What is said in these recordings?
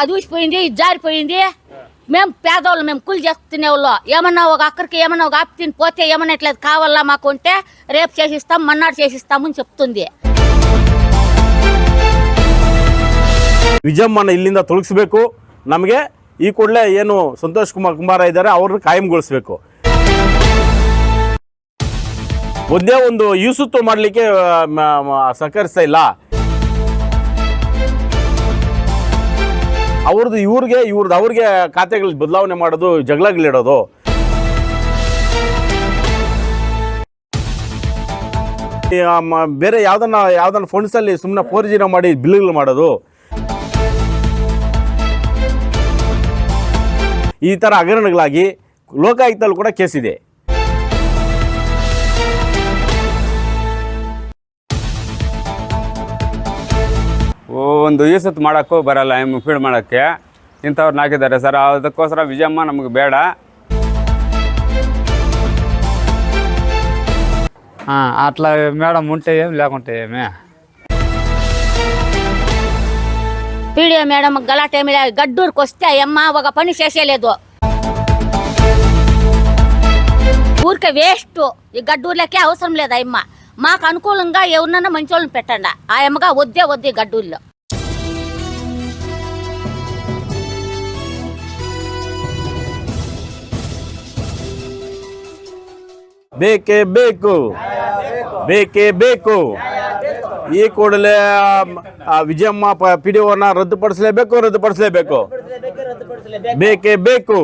అది ఊసిపోయింది ఇది జారిపోయింది మేము పేదవాళ్ళు మేము కూలి చేసుకునే వాళ్ళు ఏమన్నా ఒక అక్కడికి ఏమన్నా ఒక ఆపి తిని పోతే ఏమన్నా ఇట్లా కావాలా మాకు ఉంటే రేపు చేసిస్తాం మన్నాడు చేసిస్తామని చెప్తుంది ವಿಜಯಮ್ಮನ ಇಲ್ಲಿಂದ ತೊಲಗಿಸ್ಬೇಕು ನಮಗೆ ಈ ಕೂಡಲೇ ಏನು ಸಂತೋಷ್ ಕುಮಾರ್ ಕುಮಾರ ಇದ್ದಾರೆ ಅವ್ರನ್ನ ಕಾಯಂಗೊಳಿಸ್ಬೇಕು ಒಂದೇ ಒಂದು ಯೂಸುತ್ತು ಮಾಡಲಿಕ್ಕೆ ಸಹಕರಿಸ್ತಾ ಇಲ್ಲ ಅವ್ರದ್ದು ಇವ್ರಿಗೆ, ಇವ್ರದ್ದು ಅವ್ರಿಗೆ ಖಾತೆಗಳು ಬದಲಾವಣೆ ಮಾಡೋದು ಜಗಳಗಳಿಡೋದು ಬೇರೆ ಯಾವ್ದನ್ನ ಯಾವ್ದನ್ನ ಫಂಡ್ಸಲ್ಲಿ ಸುಮ್ಮನೆ ಫೋರ್ ಜಿನ ಮಾಡಿ ಬಿಲ್ಗಳು ಮಾಡೋದು. ಈ ಥರ ಹಗರಣಗಳಾಗಿ ಲೋಕಾಯುಕ್ತಲ್ಲಿ ಕೂಡ ಕೇಸಿದೆ ಒಂದು ಈಸತ್ ಮಾಡೋಕ್ಕೂ ಬರಲ್ಲ ಎಮ್ ಫೀಡ್ ಮಾಡೋಕ್ಕೆ ಇಂಥವ್ರನ್ನ ಹಾಕಿದ್ದಾರೆ ಸರ್ ಅದಕ್ಕೋಸ್ಕರ ವಿಜಯಮ್ಮ ನಮಗೆ ಬೇಡ ఆ, అట్లా మేడం ఉంటే ఏం లేకుంటే ఏమి పీడియో మేడం గలాటే మీద గడ్డూరుకు వస్తే అమ్మ ఒక పని చేసేలేదు ఊరికే వేస్ట్ ఈ గడ్డూర్లకే అవసరం లేదు అమ్మ మాకు అనుకూలంగా ఎవరినన్నా మంచి వాళ్ళని పెట్టండి ఆ అమ్మగా వద్దే వద్దు ఈ గడ్డూర్లో ಬೇಕೇ ಬೇಕು. ಬೇಕೇ ಬೇಕು. ಈ ಕೂಡಲೇ ವಿಜಯಮ್ಮ ಪಿ ಡಿ ಓನ ರದ್ದುಪಡಿಸಲೇಬೇಕು ರದ್ದುಪಡಿಸಲೇಬೇಕು. ಬೇಕೇ ಬೇಕು.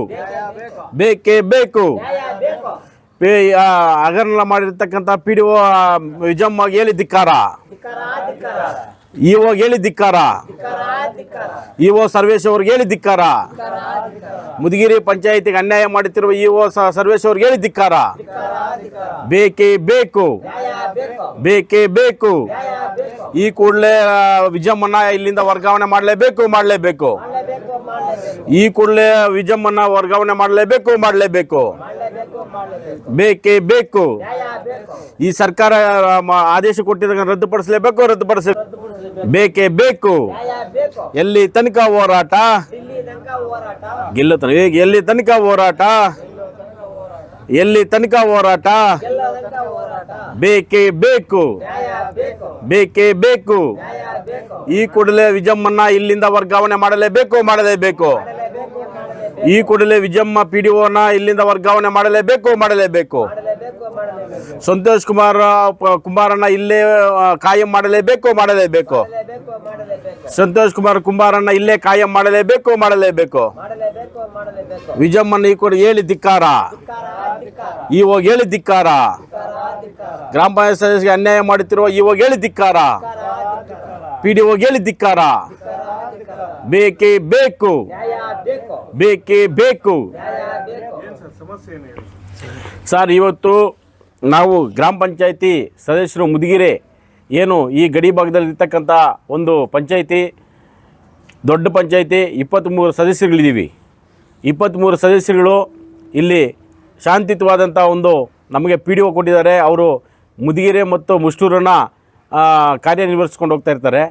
ಬೇಕೇ ಬೇಕು. ಪೇ ಹಗರಣ ಮಾಡಿರ್ತಕ್ಕಂಥ ಪಿ ಡಿ ಒ ವಿಜಯಮ್ಮ ಹೇಳಿ ಧಿಕ್ಕಾರ ಇವಾಗ ಹೇಳಿ ಧಿಕ್ಕಾರ. ಇಒ ಸರ್ವೇಶ್ ಅವ್ರಿಗೆ ಹೇಳಿ ಧಿಕ್ಕಾರ. ಮುದಗಿರಿ ಪಂಚಾಯತಿಗೆ ಅನ್ಯಾಯ ಮಾಡುತ್ತಿರುವ ಇಒ ಸರ್ವೇಶ್ ಅವ್ರಿಗೆ ಹೇಳಿ ಧಿಕ್ಕಾರ. ಬೇಕೇ ಬೇಕು. ಬೇಕೇ ಬೇಕು. ಈ ಕೂಡಲೇ ವಿಜಯಮ್ಮನ ಇಲ್ಲಿಂದ ವರ್ಗಾವಣೆ ಮಾಡಲೇಬೇಕು ಮಾಡಲೇಬೇಕು. ಈ ಕೂಡಲೇ ವಿಜಯಮ್ಮನ ವರ್ಗಾವಣೆ ಮಾಡಲೇಬೇಕು ಮಾಡಲೇಬೇಕು. ಬೇಕೇ ಬೇಕು. ಈ ಸರ್ಕಾರ ಆದೇಶ ಕೊಟ್ಟಿದ್ದಾಗ ರದ್ದುಪಡಿಸಲೇಬೇಕು ರದ್ದುಪಡಿಸ ಬೇಕೇ ಬೇಕು. ಎಲ್ಲಿ ತನಕ ಹೋರಾಟ? ಗೆಲ್ಲುತ್ತಾನೆ ಈಗ ಎಲ್ಲಿ ತನಕ ಹೋರಾಟ? ಎಲ್ಲಿ ತನಕ ಹೋರಾಟ? ಬೇಕೇ ಬೇಕು. ಬೇಕೇ ಬೇಕು. ಈ ಕೂಡಲೇ ವಿಜಮ್ಮನ್ನ ಇಲ್ಲಿಂದ ವರ್ಗಾವಣೆ ಮಾಡಲೇಬೇಕು ಮಾಡಲೇಬೇಕು. ಈ ಕೂಡಲೇ ವಿಜಯಮ್ಮ ಪಿ ಡಿ ಒನ ಇಲ್ಲಿಂದ ವರ್ಗಾವಣೆ ಮಾಡಲೇಬೇಕು ಮಾಡಲೇಬೇಕು. ಸಂತೋಷ್ ಕುಮಾರ್ ಕುಮಾರಣ್ಣ ಇಲ್ಲೇ ಕಾಯಂ ಮಾಡಲೇಬೇಕು ಮಾಡಲೇಬೇಕು. ಸಂತೋಷ್ ಕುಮಾರ್ ಕುಮಾರಣ್ಣ ಇಲ್ಲೇ ಕಾಯಂ ಮಾಡಲೇಬೇಕು ಮಾಡಲೇಬೇಕು. ವಿಜಯಮ್ಮನ ಈ ಕೂಡ ಹೇಳಿ ಧಿಕ್ಕಾರ. ಇವಾಗ ಹೇಳಿ ಧಿಕ್ಕಾರ. ಗ್ರಾಮ ಪಂಚಾಯತ್ ಸದಸ್ಯರಿಗೆ ಅನ್ಯಾಯ ಮಾಡುತ್ತಿರುವ ಇವಾಗ ಹೇಳಿ ಧಿಕ್ಕಾರ. ಪಿ ಡಿ ಹೇಳಿ ಧಿಕ್ಕಾರ. ಬೇಕೇ ಬೇಕು. ಬೇಕೇ ಬೇಕು. ಸರ್, ಇವತ್ತು ನಾವು ಗ್ರಾಮ ಪಂಚಾಯತಿ ಸದಸ್ಯರು ಮುದುಗಿರೆ ಏನು ಈ ಗಡಿ ಭಾಗದಲ್ಲಿರ್ತಕ್ಕಂಥ ಒಂದು ಪಂಚಾಯಿತಿ, ದೊಡ್ಡ ಪಂಚಾಯತಿ ಇಪ್ಪತ್ತ್ಮೂರು ಸದಸ್ಯರುಗಳಿದ್ದೀವಿ. ಇಪ್ಪತ್ತ್ಮೂರು ಸದಸ್ಯರುಗಳು ಇಲ್ಲಿ ಶಾಂತಿಯುತವಾದಂಥ ಒಂದು ನಮಗೆ ಪಿ ಡಿ ಒ ಕೊಟ್ಟಿದ್ದಾರೆ. ಅವರು ಮುದುಗಿರೆ ಮತ್ತು ಮುಷ್ಟೂರನ್ನು ಕಾರ್ಯನಿರ್ವಹಿಸ್ಕೊಂಡು ಹೋಗ್ತಾ ಇರ್ತಾರೆ.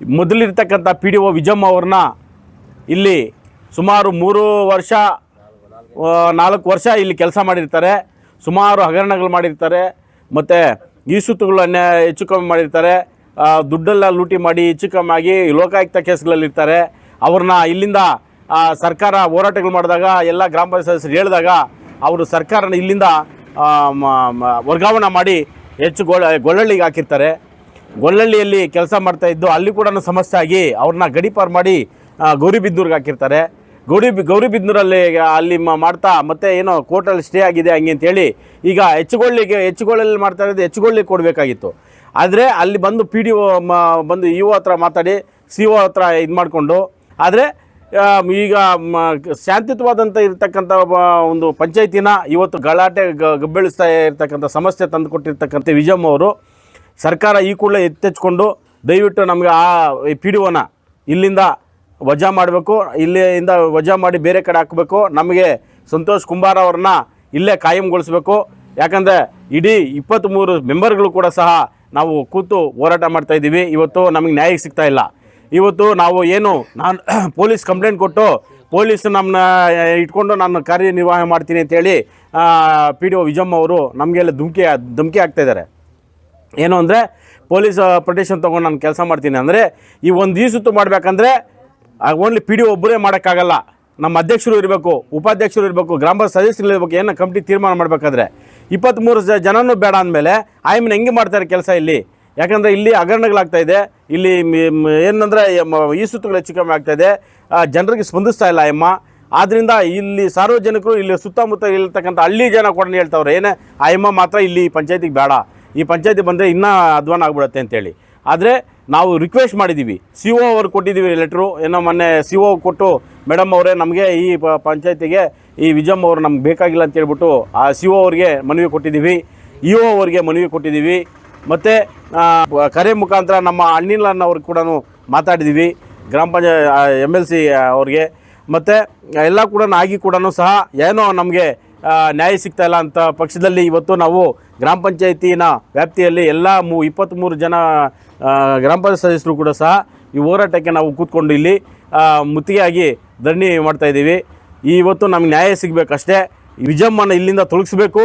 ಮೊದಲಿರ್ತಕ್ಕಂಥ ಪಿ ಡಿ ಒ ವಿಜಮ್ ಅವ್ರನ್ನ ಇಲ್ಲಿ ಸುಮಾರು ಮೂರು ವರ್ಷ ನಾಲ್ಕು ವರ್ಷ ಇಲ್ಲಿ ಕೆಲಸ ಮಾಡಿರ್ತಾರೆ. ಸುಮಾರು ಹಗರಣಗಳು ಮಾಡಿರ್ತಾರೆ. ಮತ್ತು ಈಸುತ್ತುಗಳನ್ನ ಹೆಚ್ಚು ಕಮ್ಮಿ ಮಾಡಿರ್ತಾರೆ. ದುಡ್ಡೆಲ್ಲ ಲೂಟಿ ಮಾಡಿ ಹೆಚ್ಚು ಕಮ್ಮಿ ಆಗಿ ಲೋಕಾಯುಕ್ತ ಕೇಸ್ಗಳಲ್ಲಿರ್ತಾರೆ. ಅವ್ರನ್ನ ಇಲ್ಲಿಂದ ಸರ್ಕಾರ ಹೋರಾಟಗಳು ಮಾಡಿದಾಗ, ಎಲ್ಲ ಗ್ರಾಮ ಪಂಚಾಯತ್ ಹೇಳಿದಾಗ ಅವರು ಸರ್ಕಾರನ ಇಲ್ಲಿಂದ ವರ್ಗಾವಣೆ ಮಾಡಿ ಹೆಚ್ಚು ಗೊಳ, ಗೊಳ್ಳಳ್ಳಿಗೆ ಹಾಕಿರ್ತಾರೆ. ಗೊಲ್ಲಳ್ಳಿಯಲ್ಲಿ ಕೆಲಸ ಮಾಡ್ತಾ ಇದ್ದು ಅಲ್ಲಿ ಕೂಡ ಸಮಸ್ಯೆ ಆಗಿ ಅವ್ರನ್ನ ಗಡಿಪಾರು ಮಾಡಿ ಗೌರಿಬಿದ್ನೂರ್ಗೆ ಹಾಕಿರ್ತಾರೆ. ಗೌರಿ ಗೌರಿಬಿದ್ನೂರಲ್ಲಿ ಅಲ್ಲಿ ಮ- ಮಾಡ್ತಾ ಮತ್ತೆ ಏನೋ ಕೋರ್ಟಲ್ಲಿ ಸ್ಟೇ ಆಗಿದೆ ಹಂಗೆ ಅಂತೇಳಿ ಈಗ ಹೆಚ್ಚುಗೊಳ್ಳಿಗೆ ಹೆಚ್ಚುಗೊಳ್ಳಲ್ಲಿ ಮಾಡ್ತಾ ಇರೋದು ಹೆಚ್ಚುಗೊಳ್ಳಿ ಕೊಡಬೇಕಾಗಿತ್ತು. ಆದರೆ ಅಲ್ಲಿ ಬಂದು ಪಿ ಡಿ ಒ ಬಂದು ಇ ಒ ಹತ್ರ ಮಾತಾಡಿ, ಸಿ ಒ ಹತ್ರ ಇದು ಮಾಡಿಕೊಂಡು, ಆದರೆ ಈಗ, ಮ- ಶಾಂತಿಯುತವಾದಂಥ ಇರ್ತಕ್ಕಂಥ ಒಂದು ಪಂಚಾಯತಿನ ಇವತ್ತು ಗಲಾಟೆ, ಗಬ್ಬೆಳಿಸ್ತಾ ಇರ್ತಕ್ಕಂಥ ಸಮಸ್ಯೆ ತಂದುಕೊಟ್ಟಿರ್ತಕ್ಕಂಥ ವಿಜಯಮ್ಮ ಅವರು ಸರ್ಕಾರ ಈ ಕೂಡಲೇ ಎತ್ತೆಚ್ಕೊಂಡು ದಯವಿಟ್ಟು ನಮಗೆ ಆ ಪಿ ಡಿ ಒನ ಇಲ್ಲಿಂದ ವಜಾ ಮಾಡಬೇಕು ಇಲ್ಲಿಂದ ವಜಾ ಮಾಡಿ ಬೇರೆ ಕಡೆ ಹಾಕಬೇಕು. ನಮಗೆ ಸಂತೋಷ್ ಕುಂಬಾರ ಅವ್ರನ್ನ ಇಲ್ಲೇ ಕಾಯಂಗೊಳಿಸ್ಬೇಕು. ಯಾಕಂದರೆ ಇಡೀ ಇಪ್ಪತ್ತ್ಮೂರು ಮೆಂಬರ್ಗಳು ಕೂಡ ಸಹ ನಾವು ಕೂತು ಹೋರಾಟ ಮಾಡ್ತಾ ಇದ್ದೀವಿ. ಇವತ್ತು ನಮಗೆ ನ್ಯಾಯ ಸಿಗ್ತಾ ಇಲ್ಲ. ಇವತ್ತು ನಾವು ಏನು ನಾನು ಪೊಲೀಸ್ ಕಂಪ್ಲೇಂಟ್ ಕೊಟ್ಟು ಪೊಲೀಸ್ ನಮ್ಮನ್ನ ಇಟ್ಕೊಂಡು ನಾನು ಕಾರ್ಯನಿರ್ವಹಣೆ ಮಾಡ್ತೀನಿ ಅಂತೇಳಿ ಪಿ ಡಿ ಒ ವಿಜಮ್ಮ ಅವರು ನಮಗೆಲ್ಲ ಧುಮಕಿ ಧುಮಕಿ ಆಗ್ತಾ ಇದ್ದಾರೆ. ಏನು ಅಂದರೆ, ಪೊಲೀಸ್ ಪ್ರೊಟೆಕ್ಷನ್ ತೊಗೊಂಡು ನಾನು ಕೆಲಸ ಮಾಡ್ತೀನಿ ಅಂದರೆ, ಈ ಒಂದು ಈ ಸುತ್ತು ಮಾಡಬೇಕಂದ್ರೆ ಓನ್ಲಿ ಪಿ ಡಿ ಒಬ್ಬರೇ ಮಾಡೋಕ್ಕಾಗಲ್ಲ. ನಮ್ಮ ಅಧ್ಯಕ್ಷರು ಇರಬೇಕು, ಉಪಾಧ್ಯಕ್ಷರು ಇರಬೇಕು ಗ್ರಾಮ ಸದಸ್ಯರು ಇರಬೇಕು, ಏನೋ ಕಮಿಟಿ ತೀರ್ಮಾನ ಮಾಡಬೇಕಾದ್ರೆ. ಇಪ್ಪತ್ತ್ಮೂರು ಜನನೂ ಬೇಡ ಅಂದಮೇಲೆ ಆಯಮ್ಮನ ಹೆಂಗೆ ಮಾಡ್ತಾರೆ ಕೆಲಸ ಇಲ್ಲಿ? ಯಾಕಂದರೆ ಇಲ್ಲಿ ಹಗರಣಗಳಾಗ್ತಾ ಇದೆ. ಇಲ್ಲಿ ಏನಂದರೆ ಈ ಸುತ್ತುಗಳು ಹೆಚ್ಚು ಕಮ್ಮಿ ಆಗ್ತಾ ಇದೆ. ಜನರಿಗೆ ಸ್ಪಂದಿಸ್ತಾ ಇಲ್ಲ ಅಮ್ಮ. ಆದ್ದರಿಂದ ಇಲ್ಲಿ ಸಾರ್ವಜನಿಕರು ಇಲ್ಲಿ ಸುತ್ತಮುತ್ತ ಇರ್ತಕ್ಕಂಥ ಹಳ್ಳಿ ಜನ ಕೂಡ ಹೇಳ್ತಾವ್ರೆ, ಏನೇ, ಆ, ಅಮ್ಮ ಮಾತ್ರ ಇಲ್ಲಿ ಪಂಚಾಯತಿಗೆ ಬೇಡ. ಈ ಪಂಚಾಯತಿ ಬಂದರೆ ಇನ್ನೂ ಅಧ್ವಾನ ಆಗ್ಬಿಡುತ್ತೆ ಅಂತೇಳಿ. ಆದರೆ ನಾವು ರಿಕ್ವೆಸ್ಟ್ ಮಾಡಿದ್ದೀವಿ ಸಿ ಒ ಅವ್ರಿಗೆ ಕೊಟ್ಟಿದ್ದೀವಿ ಲೆಟ್ರು ಏನೋ ಮೊನ್ನೆ ಸಿ ಒ ಕೊಟ್ಟು, ಮೇಡಮ್ ಅವರೇ, ನಮಗೆ ಈ ಪಂಚಾಯತಿಗೆ ಈ ವಿಜಮ್ ಅವರು ನಮ್ಗೆ ಬೇಕಾಗಿಲ್ಲ ಅಂತ ಹೇಳ್ಬಿಟ್ಟು ಆ ಸಿ ಒ ಅವ್ರಿಗೆ ಮನವಿ ಕೊಟ್ಟಿದ್ದೀವಿ ಇ ಒ ಅವ್ರಿಗೆ ಮನವಿ ಕೊಟ್ಟಿದ್ದೀವಿ ಮತ್ತು ಕರೆ ಮುಖಾಂತರ ನಮ್ಮ ಅಣ್ಣಿಲನ್ನವ್ರಿಗೆ ಕೂಡ ಮಾತಾಡಿದ್ದೀವಿ ಗ್ರಾಮ ಪಂಚಾಯತ್ ಎಂ ಎಲ್ ಸಿ ಅವ್ರಿಗೆ. ಮತ್ತು, ಎಲ್ಲ ಕೂಡ ಆಗಿ ಕೂಡ ಸಹ ಏನೋ ನಮಗೆ ನ್ಯಾಯ ಸಿಗ್ತಾ ಇಲ್ಲ ಅಂತ ಪಕ್ಷದಲ್ಲಿ ಇವತ್ತು ನಾವು ಗ್ರಾಮ ಪಂಚಾಯತಿನ ವ್ಯಾಪ್ತಿಯಲ್ಲಿ ಎಲ್ಲ ಮೂ ಇಪ್ಪತ್ತ್ಮೂರು ಜನ ಗ್ರಾಮ ಪಂಚಾಯತ್ ಸದಸ್ಯರು ಕೂಡ ಸಹ ಈ ಹೋರಾಟಕ್ಕೆ ನಾವು ಕೂತ್ಕೊಂಡು ಇಲ್ಲಿ ಮುತ್ತಿಗೆಯಾಗಿ ಧರಣಿ ಮಾಡ್ತಾಯಿದ್ದೀವಿ ಇವತ್ತು ನಮ್ಗೆ ನ್ಯಾಯ ಸಿಗಬೇಕಷ್ಟೇ. ವಿಜಮ್ಮನ ಇಲ್ಲಿಂದ ತೊಲಗಿಸ್ಬೇಕು.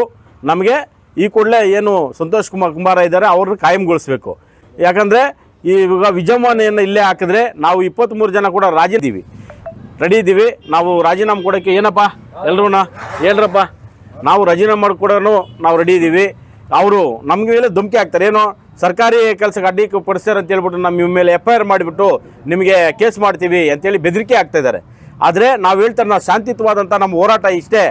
ನಮಗೆ ಈ ಕೂಡಲೇ ಏನು ಸಂತೋಷ್ ಕುಮಾರ್ ಕುಮಾರ ಇದ್ದಾರೆ, ಅವ್ರನ್ನ ಕಾಯಂಗೊಳಿಸ್ಬೇಕು. ಯಾಕಂದರೆ ಈಗ ವಿಜಮ್ಮನೆಯನ್ನು ಇಲ್ಲೇ ಹಾಕಿದ್ರೆ ನಾವು ಇಪ್ಪತ್ತ್ಮೂರು ಜನ ಕೂಡ ರಾಜಿ ಇದ್ದೀವಿ. ರೆಡಿ ಇದ್ದೀವಿ ನಾವು ರಾಜೀನಾಮೆ ಕೊಡೋಕ್ಕೆ ಏನಪ್ಪ? ಎಲ್ರೂ ಹೇಳ್ರಪ್ಪ ನಾವು ರಾಜೀನಾಮೆ ಮಾಡಿಕೊಡೋನು ನಾವು ರೆಡಿ ಇದ್ದೀವಿ ಅವರು ನಮಗೆ ಮೇಲೆ ಧಮಕಿ ಹಾಕ್ತಾರೆ. ಏನೋ? ಸರ್ಕಾರಿ ಕೆಲಸಕ್ಕೆ ಅಡ್ಡಿ ಪಡಿಸ್ತಾರೆ ಅಂತ ಹೇಳ್ಬಿಟ್ಟು ನಮ್ಮ ನಿಮ್ಮ ಮೇಲೆ ಎಫ್ ಆರ್ ಮಾಡಿಬಿಟ್ಟು ನಿಮಗೆ ಕೇಸ್ ಮಾಡ್ತೀವಿ ಅಂತೇಳಿ ಬೆದರಿಕೆ ಆಗ್ತಾ ಇದ್ದಾರೆ. ಆದರೆ ನಾವು ಹೇಳ್ತಾರೆ ನಾವು ಶಾಂತಿಯುತವಾದಂಥ ನಮ್ಮ ಹೋರಾಟ ಇಷ್ಟೇ.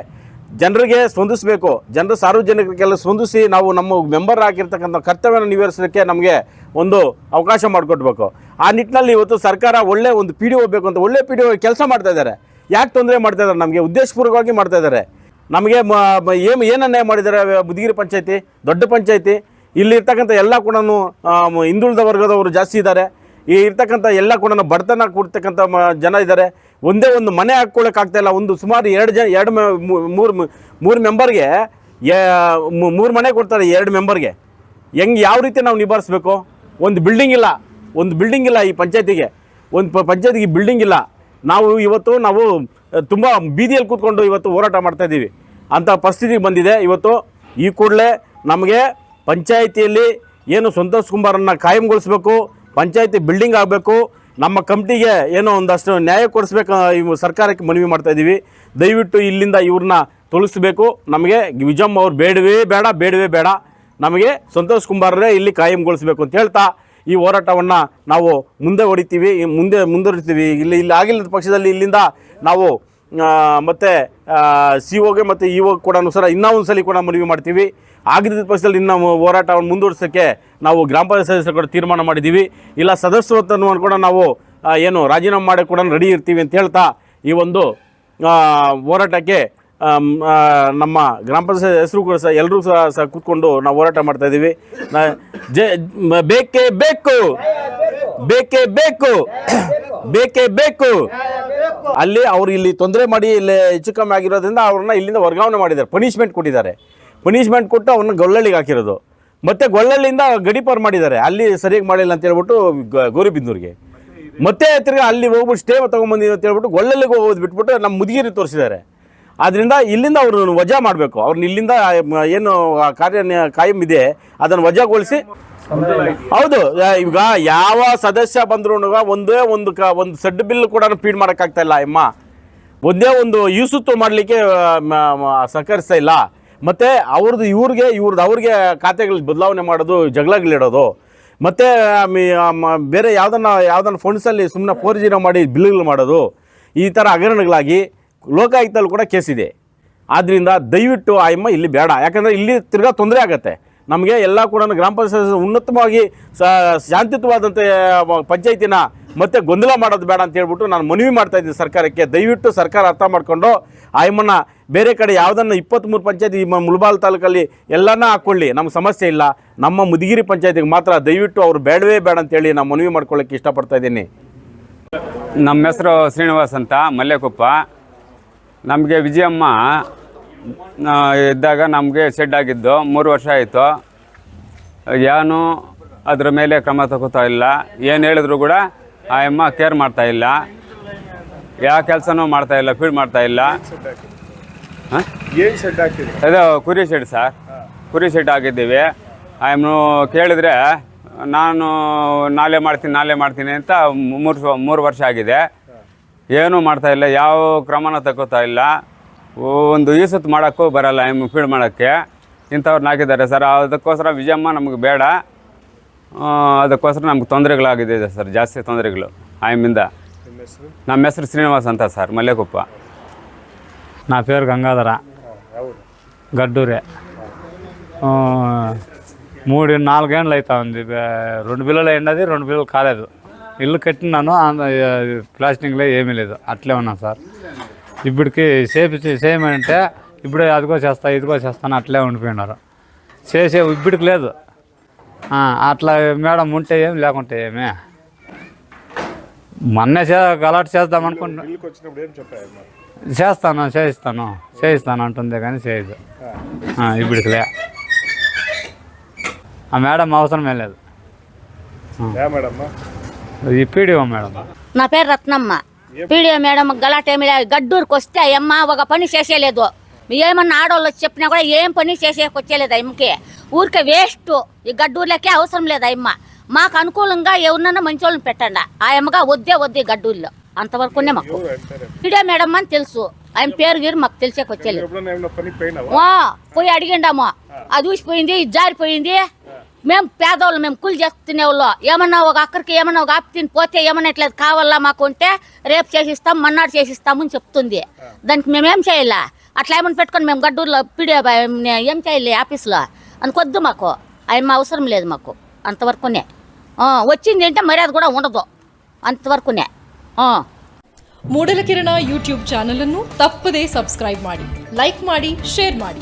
ಜನರಿಗೆ ಸ್ಪಂದಿಸಬೇಕು. ಜನರು ಸಾರ್ವಜನಿಕರಿಗೆಲ್ಲ ಸ್ಪಂದಿಸಿ ನಾವು ನಮ್ಮ ಮೆಂಬರ್ ಆಗಿರ್ತಕ್ಕಂಥ ಕರ್ತವ್ಯನ ನಿವಾರಿಸೋದಕ್ಕೆ ನಮಗೆ ಒಂದು ಅವಕಾಶ ಮಾಡಿಕೊಡ್ಬೇಕು ಆ ನಿಟ್ಟಿನಲ್ಲಿ ಇವತ್ತು ಸರ್ಕಾರ ಒಳ್ಳೆ ಒಂದು ಪಿ ಡಿ ಅಂತ, ಒಳ್ಳೆ ಪಿ ಡಿ ಕೆಲಸ ಮಾಡ್ತಾ ಇದ್ದಾರೆ. ಯಾಕೆ ತೊಂದರೆ ಮಾಡ್ತಾ ಇದ್ದಾರೆ? ನಮಗೆ ಉದ್ದೇಶಪೂರ್ವಕವಾಗಿ ಮಾಡ್ತಾ ಇದ್ದಾರೆ. ನಮಗೆ ಏನು ಏನು ಅನ್ಯಾಯ ಮಾಡಿದ್ದಾರೆ, ಬುದ್ಗಿರಿ ಪಂಚಾಯತಿ, ದೊಡ್ಡ ಪಂಚಾಯತಿ? ಇಲ್ಲಿ ಇರ್ತಕ್ಕಂಥ ಎಲ್ಲ ಕೂಡ ಹಿಂದುಳಿದ ವರ್ಗದವರು ಜಾಸ್ತಿ ಇದ್ದಾರೆ. ಈ ಇರ್ತಕ್ಕಂಥ ಎಲ್ಲ ಕೂಡ ಬಡತನ ಕೊಡ್ತಕ್ಕಂಥ ಮ- ಜನ ಇದ್ದಾರೆ. ಒಂದೇ ಒಂದು ಮನೆ ಹಾಕ್ಕೊಳ್ಳೋಕ್ಕಾಗ್ತಾ ಇಲ್ಲ. ಒಂದು ಸುಮಾರು ಎರಡು ಜನ, ಎರಡು ಮೂರು ಮೂರು ಮೆಂಬರ್ಗೆ ಮೂರು ಮನೆ ಕೊಡ್ತಾರೆ ಎರಡು ಮೆಂಬರ್ಗೆ. ಹೆಂಗೆ, ಯಾವ ರೀತಿ ನಾವು ನಿಭಾಯಿಸ್ಬೇಕು ಒಂದು ಬಿಲ್ಡಿಂಗ್ ಇಲ್ಲ. ಒಂದು ಬಿಲ್ಡಿಂಗ್ ಇಲ್ಲ ಈ ಪಂಚಾಯತಿಗೆ. ಒಂದು ಪಂಚಾಯತಿಗೆ ಬಿಲ್ಡಿಂಗ್ ಇಲ್ಲ. ನಾವು ಇವತ್ತು ನಾವು ತುಂಬ ಬೀದಿಯಲ್ಲಿ ಕೂತ್ಕೊಂಡು ಇವತ್ತು ಹೋರಾಟ ಮಾಡ್ತಾಯಿದ್ದೀವಿ ಅಂಥ ಪರಿಸ್ಥಿತಿ ಬಂದಿದೆ. ಇವತ್ತು ಈ ಕೂಡಲೇ ನಮಗೆ ಪಂಚಾಯಿತಿಯಲ್ಲಿ ಏನು ಸಂತೋಷ್ ಕುಮಾರನ್ನ ಕಾಯಂಗೊಳಿಸ್ಬೇಕು, ಪಂಚಾಯತಿ ಬಿಲ್ಡಿಂಗ್ ಆಗಬೇಕು, ನಮ್ಮ ಕಮಿಟಿಗೆ ಏನೋ ಒಂದಷ್ಟು ನ್ಯಾಯ ಕೊಡಿಸ್ಬೇಕು ಇವು ಸರ್ಕಾರಕ್ಕೆ ಮನವಿ ಮಾಡ್ತಾಯಿದ್ದೀವಿ ದಯವಿಟ್ಟು ಇಲ್ಲಿಂದ ಇವ್ರನ್ನ ತೊಳಿಸ್ಬೇಕು. ನಮಗೆ ವಿಜಮ್ ಅವ್ರು ಬೇಡವೇ ಬೇಡ ಬೇಡವೇ ಬೇಡ. ನಮಗೆ ಸಂತೋಷ್ ಕುಮಾರರೇ ಇಲ್ಲಿ ಕಾಯಂಗೊಳಿಸ್ಬೇಕು ಅಂತ ಹೇಳ್ತಾ ಈ ಹೋರಾಟವನ್ನು ನಾವು ಮುಂದೆ ಹೊಡಿತೀವಿ ಮುಂದೆ ಮುಂದುವರಿತೀವಿ. ಇಲ್ಲಿ ಇಲ್ಲಿ ಆಗಿಲ್ಲದ ಪಕ್ಷದಲ್ಲಿ ಇಲ್ಲಿಂದ ನಾವು ಮತ್ತು ಸಿ ಒಗೆ ಮತ್ತು ಇ ಒಗೆ ಕೂಡ ಸರ ಇನ್ನೂ ಒಂದು ಸಲ ಕೂಡ ಮನವಿ ಮಾಡ್ತೀವಿ. ಆಗಿದ್ದ ಪಕ್ಷದಲ್ಲಿ ಇನ್ನು ಹೋರಾಟವನ್ನು ಮುಂದುವರ್ಸೋಕ್ಕೆ ನಾವು ಗ್ರಾಮ ಪಂಚಾಯತ್ ಸದಸ್ಯರು ಕೂಡ ತೀರ್ಮಾನ ಮಾಡಿದ್ದೀವಿ. ಇಲ್ಲ, ಸದಸ್ಯತ್ವವನ್ನು ಕೂಡ ನಾವು ಏನು ರಾಜೀನಾಮೆ ಮಾಡಿ ಕೂಡ ರೆಡಿ ಇರ್ತೀವಿ ಅಂತ ಹೇಳ್ತಾ ಈ ಒಂದು ಹೋರಾಟಕ್ಕೆ ನಮ್ಮ ಗ್ರಾಮ ಪಂಚಾಯತ್ ಹೆಸರು ಕೂಡ ಸಹ ಎಲ್ಲರೂ ಸಹ ಸಹ ಕೂತ್ಕೊಂಡು ನಾವು ಹೋರಾಟ ಮಾಡ್ತಾ ಇದ್ದೀವಿ ಬೇಕೇ ಬೇಕು. ಬೇಕೇ ಬೇಕು. ಬೇಕೇ ಬೇಕು. ಅಲ್ಲಿ ಅವ್ರು ಇಲ್ಲಿ ತೊಂದರೆ ಮಾಡಿ ಇಲ್ಲಿ ಹೆಚ್ಚು ಕಮ್ಮಿ ಆಗಿರೋದ್ರಿಂದ ಅವ್ರನ್ನ ಇಲ್ಲಿಂದ ವರ್ಗಾವಣೆ ಮಾಡಿದ್ದಾರೆ. ಪನಿಷ್ಮೆಂಟ್ ಕೊಟ್ಟಿದ್ದಾರೆ. ಪನಿಷ್ಮೆಂಟ್ ಕೊಟ್ಟು ಅವ್ರನ್ನ ಗೊಳ್ಳಳ್ಳಿಗೆ ಹಾಕಿರೋದು. ಮತ್ತೆ ಗೊಲ್ಲಳ್ಳಿಯಿಂದ ಗಡಿಪಾರ್ ಮಾಡಿದ್ದಾರೆ. ಅಲ್ಲಿ ಸರಿಯಾಗಿ ಮಾಡಿಲ್ಲ ಅಂತ ಹೇಳ್ಬಿಟ್ಟು ಗ- ಗೌರಿಬಿದನೂರಿಗೆ ಮತ್ತೆ ತಿರ್ಗಿ ಅಲ್ಲಿ ಹೋಗ್ಬಿಟ್ಟು ಸ್ಟೇ ತೊಗೊಂಬಂದಿದ್ದೀವಿ ಅಂತ ಹೇಳ್ಬಿಟ್ಟು ಗೊಳ್ಳಲ್ಲಿಗೆ ಹೋಗೋದು ಬಿಟ್ಬಿಟ್ಟು ನಮ್ಮ ಮುದುಗಿರಿ ತೋರಿಸಿದ್ದಾರೆ. ಆದ್ದರಿಂದ ಇಲ್ಲಿಂದ ಅವ್ರನ್ನ ವಜಾ ಮಾಡಬೇಕು. ಅವ್ರನ್ನ ಇಲ್ಲಿಂದ ಏನು ಕಾರ್ಯ ಕಾಯಂ ಇದೆ, ಅದನ್ನು ವಜಾಗೊಳಿಸಿ. ಹೌದು ಈಗ ಯಾವ ಸದಸ್ಯ ಬಂದ್ರು ಒಂದೇ ಒಂದು ಕ, ಒಂದು ಸೆಡ್ ಬಿಲ್ ಕೂಡ ಫೀಡ್ ಮಾಡೋಕ್ಕಾಗ್ತಾ ಇಲ್ಲ, ಅಮ್ಮ. ಒಂದೇ ಒಂದು ಯೂಸುತ್ತು ಮಾಡಲಿಕ್ಕೆ ಸಹಕರಿಸ್ತಾ ಇಲ್ಲ. ಮತ್ತು ಅವ್ರದ್ದು ಇವ್ರಿಗೆ ಇವ್ರದ್ದು ಅವ್ರಿಗೆ ಖಾತೆಗಳು ಬದಲಾವಣೆ ಮಾಡೋದು ಜಗಳಗಳಿಡೋದು ಮತ್ತು ಬೇರೆ ಯಾವುದನ್ನ ಯಾವುದನ್ನ ಫಂಡ್ಸಲ್ಲಿ ಸುಮ್ಮನೆ ಫೋರ್ ಜೀರೋ ಮಾಡಿ ಬಿಲ್ಗಳು ಮಾಡೋದು. ಈ ಥರ ಹಗರಣಗಳಾಗಿ ಲೋಕಾಯುಕ್ತಲ್ಲಿ ಕೂಡ ಕೇಸ್ ಇದೆ. ಆದ್ದರಿಂದ ದಯವಿಟ್ಟು ಆ ಅಮ್ಮ ಇಲ್ಲಿ ಬೇಡ. ಯಾಕಂದರೆ ಇಲ್ಲಿ ತಿರ್ಗಾ ತೊಂದರೆ ಆಗುತ್ತೆ. ನಮಗೆ ಎಲ್ಲ ಕೂಡ ಗ್ರಾಮ ಪಂಚಾಯತ್ ಉನ್ನತವಾಗಿ ಶಾಂತಿಯುತವಾದಂಥ ಪಂಚಾಯತಿನ ಮತ್ತೆ ಗೊಂದಲ ಮಾಡೋದು ಬೇಡ ಅಂತ ಹೇಳ್ಬಿಟ್ಟು ನಾನು ಮನವಿ ಮಾಡ್ತಾ ಇದ್ದೀನಿ ಸರ್ಕಾರಕ್ಕೆ. ದಯವಿಟ್ಟು ಸರ್ಕಾರ ಅರ್ಥ ಮಾಡಿಕೊಂಡು ಆಯಮ್ಮನ ಬೇರೆ ಕಡೆ ಯಾವುದನ್ನು ಇಪ್ಪತ್ತ್ಮೂರು ಪಂಚಾಯತಿ ಮುಳಬಾಲ್ ತಾಲೂಕಲ್ಲಿ ಎಲ್ಲನ ಹಾಕ್ಕೊಳ್ಳಿ ನಮ್ಗೆ ಸಮಸ್ಯೆ ಇಲ್ಲ. ನಮ್ಮ ಮುದಿಗಿರಿ ಪಂಚಾಯತಿಗೆ ಮಾತ್ರ ದಯವಿಟ್ಟು ಅವರು ಬೇಡವೇ ಬೇಡ ಅಂತೇಳಿ ನಾನು ಮನವಿ ಮಾಡ್ಕೊಳ್ಳೋಕ್ಕೆ ಇಷ್ಟಪಡ್ತಾ ಇದ್ದೀನಿ. ನಮ್ಮ ಹೆಸರು ಶ್ರೀನಿವಾಸ್ ಅಂತ, ಮಲ್ಲೆಕೊಪ್ಪ. ನಮಗೆ ವಿಜಯಮ್ಮ ಇದ್ದಾಗ ನಮಗೆ ಶೆಡ್ ಆಗಿದ್ದು ಮೂರು ವರ್ಷ ಆಯಿತು. ಏನು ಅದ್ರ ಮೇಲೆ ಕ್ರಮ ತಗೋತಾ ಇಲ್ಲ. ಏನು ಹೇಳಿದ್ರು ಕೂಡ ಆ ಅಮ್ಮ ಕೇರ್ ಮಾಡ್ತಾ ಇಲ್ಲ. ಯಾವ ಕೆಲಸನೂ ಮಾಡ್ತಾ ಇಲ್ಲ ಫೀಡ್ ಮಾಡ್ತಾ ಇಲ್ಲ. ಅದು ಇದು ಕುರಿ ಶೆಡ್ ಸರ್. ಕುರಿ ಶೆಡ್ ಹಾಕಿದ್ದೀವಿ ಅಮ್ಮ ಕೇಳಿದ್ರೆ ನಾನು ನಾಳೆ ಮಾಡ್ತೀನಿ ನಾಳೆ ಮಾಡ್ತೀನಿ ಅಂತ ಮೂರು ಮೂರು ವರ್ಷ ಆಗಿದೆ. ಏನೂ ಮಾಡ್ತಾ ಇಲ್ಲ ಯಾವ ಕ್ರಮನ ತಗೋತಾ ಇಲ್ಲ ಒಂದು ಈಸತ್ತು ಮಾಡೋಕ್ಕೂ ಬರಲ್ಲ ಎಮ್ ಫೀಡ್ ಮಾಡೋಕ್ಕೆ ಇಂಥವ್ರನ್ನ ಹಾಕಿದ್ದಾರೆ ಸರ್ ಅದಕ್ಕೋಸ್ಕರ ವಿಜಯಮ್ಮ ನಮಗೆ ಬೇಡ ಆ, ಅದಕ್ಕೋಸ್ಕರ ನಮ್ಗೆ ತೊಂದರೆಗಳಾಗಿದೆ ಸರ್ ಜಾಸ್ತಿ ತೊಂದರೆಗಳು ಆಯಮ್ಮಿಂದ ನಿಮ್ಮ ಹೆಸರು ನಮ್ಮ ಹೆಸರು ಶ್ರೀನಿವಾಸ್ ಅಂತ ಸರ್ ಮಲ್ಲೆಕೊಪ್ಪ నా పేరు గంగాధర ಯಾವುದು గడ్డూరే ఆ, మూడు నాలుగేండ్లు అవుతా ఉంది బే- రెండు పిల్లలు అయినది రెండు పిల్లలు కాలేదు ఇల్లు కట్టినాను ప్లాస్టింగ్లో ఏమీ లేదు. అట్లే ఉన్నాను సార్. ఇప్పటికి చేపి చేయమంటే ఇప్పుడే అదిగో చేస్తా ఇదిగో చేస్తాను అట్లే ఉండిపోయినారు. చేసే ఇప్పటికి లేదు. అట్లా మేడం ఉంటే ఏం లేకుంటే ఏమి? మొన్నే చే గలాట్ చేద్దాం అనుకుంటున్నా. చేస్తాను చేయిస్తాను చేయిస్తాను అంటుంది కానీ చేయదు. ఇప్పటికిలే ఆ మేడం అవసరమే లేదు. మేడమ్మా. ఈ పీడిఓ మేడం. నా పేరు రత్నమ్మ. పీడియో మేడం గలాట్ ఏమి లేదు గడ్డూరుకి వస్తే అమ్మ ఒక పని చేసేయలేదు. ఏమన్నా ఆడవాళ్ళు వచ్చి చెప్పినా కూడా ఏం పని చేసేకొచ్చేలేదు అమ్మకి ఊరికే వేస్ట్. ఈ గడ్డూర్లకే అవసరం లేదు అమ్మ మాకు అనుకూలంగా ఎవరినన్నా మంచి వాళ్ళని పెట్టండి. ఆ అమ్మగా వద్దే వద్దే గడ్డూర్లో. అంతవరకునే మాకు. పీడియో మేడం అని తెలుసు. ఆయన పేరు గీరు మాకు వా పోయి అడిగిండాము అది ఊసిపోయింది ఇది జారిపోయింది. మేము పేదవాళ్ళు మేము కూలి చేసుకునే వాళ్ళు ఏమన్నా ఒక అక్కడికి ఏమన్నా ఒక ఆపి తిని పోతే ఏమన్నా ఇట్లా కావాలా మాకు ఉంటే రేపు చేసిస్తాం మన్నాడు చేసిస్తామని చెప్తుంది దానికి మేము ఏం చేయాలా అట్లా ఏమన్నా పెట్టుకొని మేము గడ్డూరులో పీడే ఏం చేయాలి ఆఫీస్లో అనుకొద్దు మాకు ఆయన అవసరం లేదు మాకు అంతవరకునే ఆ, వచ్చింది అంటే మర్యాద కూడా ఉండదు అంతవరకునే ఆ. ಮೂಡಲ ಕಿರಣ ಯೂಟ್ಯೂಬ್ ಚಾನಲ್ ಅನ್ನು ತಪ್ಪದೇ ಸಬ್ಸ್ಕ್ರೈಬ್ ಮಾಡಿ ಲೈಕ್ ಮಾಡಿ ಶೇರ್ ಮಾಡಿ